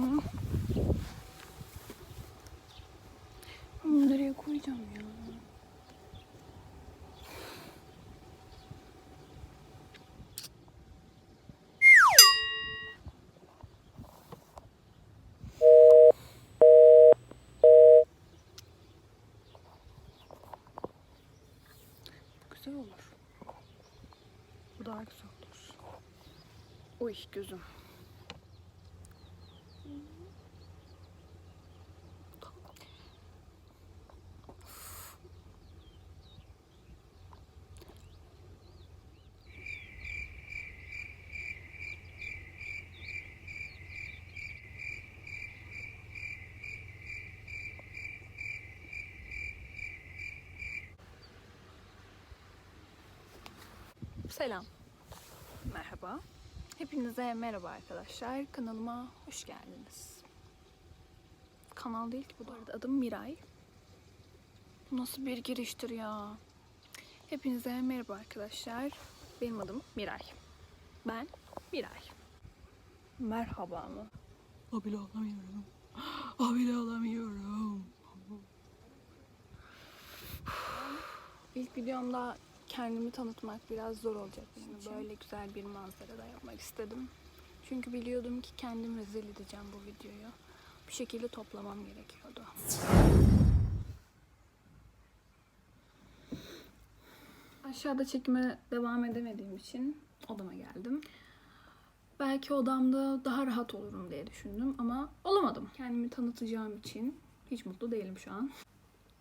Tamam. Bunu nereye koyacağım ya? Güzel olur. Bu daha güzel olur. Uy gözüm. Selam. Merhaba. Hepinize merhaba arkadaşlar. Kanalıma hoş geldiniz. Kanal değil ki bu da arada. Adım Miray. Bu nasıl bir giriştir ya? Hepinize merhaba arkadaşlar. Benim adım Miray. Ben Miray. Merhaba mı? Abile olamıyorum. Abile olamıyorum. İlk videomda kendimi tanıtmak biraz zor olacak benim için. Böyle güzel bir manzarada yapmak istedim. Çünkü biliyordum ki kendim rezil edeceğim bu videoyu. Bir şekilde toplamam gerekiyordu. Aşağıda çekime devam edemediğim için odama geldim. Belki odamda daha rahat olurum diye düşündüm ama olamadım. Kendimi tanıtacağım için hiç mutlu değilim şu an.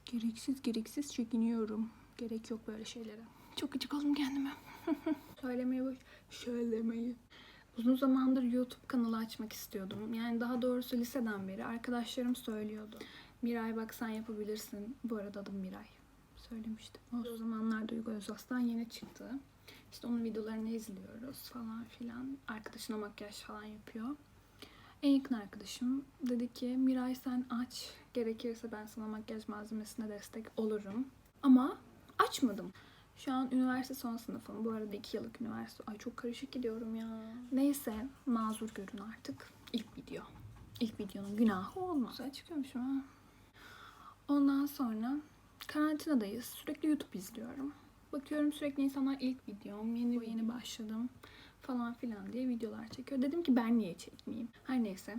Gereksiz gereksiz çekiniyorum. Gerek yok böyle şeylere. Çok gıcık oldum kendime. Söylemeye baş... Söylemeyi. Uzun zamandır YouTube kanalı açmak istiyordum. Yani daha doğrusu liseden beri arkadaşlarım söylüyordu. Miray bak sen yapabilirsin. Bu arada adım Miray. Söylemiştim. O zamanlar Duygu Özas'tan yeni çıktı. İşte onun videolarını izliyoruz falan filan. Arkadaşına makyaj falan yapıyor. En yakın arkadaşım dedi ki Miray sen aç. Gerekirse ben sana makyaj malzemesine destek olurum. Ama açmadım. Şu an üniversite son sınıfım. Bu arada iki yıllık üniversite. Ay çok karışık gidiyorum ya. Neyse mazur görün artık. İlk video. İlk videonun günahı olmaz. Güzel çıkıyormuşum ha. Ondan sonra karantinadayız. Sürekli YouTube izliyorum. Bakıyorum sürekli insanlar ilk videom, yeni yeni başladım falan filan diye videolar çekiyor. Dedim ki ben niye çekmeyeyim? Her neyse.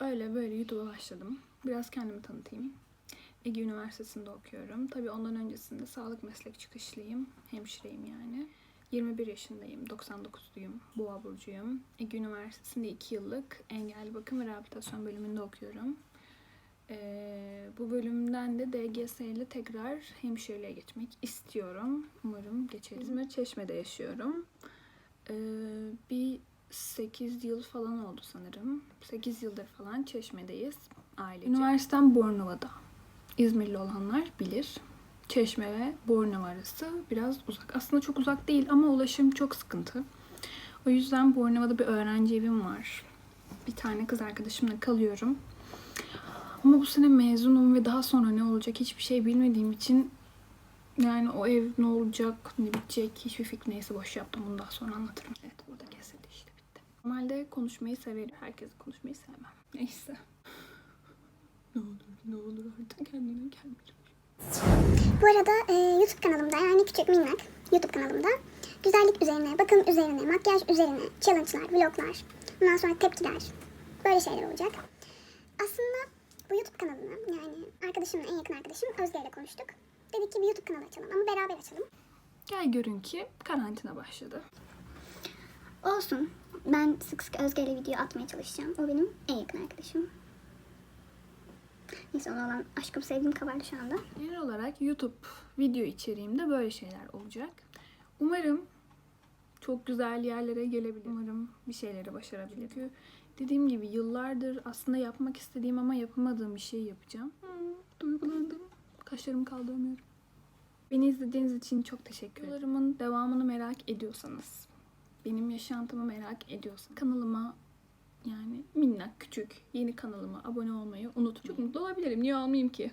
Öyle böyle YouTube'a başladım. Biraz kendimi tanıtayım. Ege Üniversitesi'nde okuyorum. Tabii ondan öncesinde sağlık meslek çıkışlıyım. Hemşireyim yani. 21 yaşındayım. 99'luyum. Boğa burcuyum. Ege Üniversitesi'nde 2 yıllık engelli bakım ve rehabilitasyon bölümünde okuyorum. Ee, bu bölümden de DGS ile tekrar hemşireliğe geçmek istiyorum. Umarım geçerim. İzmir Çeşme'de yaşıyorum. Ee, bir 8 yıl falan oldu sanırım. 8 yıldır falan Çeşme'deyiz ailece. Üniversitem Bornova'da. İzmirli olanlar bilir. Çeşme ve Bornova arası biraz uzak. Aslında çok uzak değil ama ulaşım çok sıkıntı. O yüzden Bornova'da bir öğrenci evim var. Bir tane kız arkadaşımla kalıyorum. Ama bu sene mezunum ve daha sonra ne olacak hiçbir şey bilmediğim için yani o ev ne olacak, ne bitecek hiçbir fikrim neyse boş yaptım. Bunu daha sonra anlatırım. Evet burada kesildi işte bitti. Normalde konuşmayı severim. Herkes konuşmayı sevmem. Neyse. Ne olur artık kendine gel. Bu arada e, YouTube kanalımda yani küçük minnak YouTube kanalımda güzellik üzerine, bakım üzerine, makyaj üzerine challenge'lar, vloglar, ondan sonra tepkiler böyle şeyler olacak. Aslında bu YouTube kanalını yani arkadaşımla en yakın arkadaşım Özge ile konuştuk. Dedik ki bir YouTube kanalı açalım ama beraber açalım. Gel görün ki karantina başladı. Olsun. Ben sık sık Özge ile video atmaya çalışacağım. O benim en yakın arkadaşım. Neyse ona olan aşkım sevgim kabardı şu anda. Genel olarak YouTube video içeriğimde böyle şeyler olacak. Umarım çok güzel yerlere gelebilirim. Umarım bir şeyleri başarabilirim. Çünkü dediğim gibi yıllardır aslında yapmak istediğim ama yapamadığım bir şey yapacağım. Hmm, duygulandım. Kaşlarımı kaldırmıyorum. Beni izlediğiniz için çok teşekkür ederim. Devamını merak ediyorsanız, benim yaşantımı merak ediyorsanız kanalıma yani minnak küçük yeni kanalıma abone olmayı unutmayın. Çok mutlu olabilirim. Niye olmayayım ki?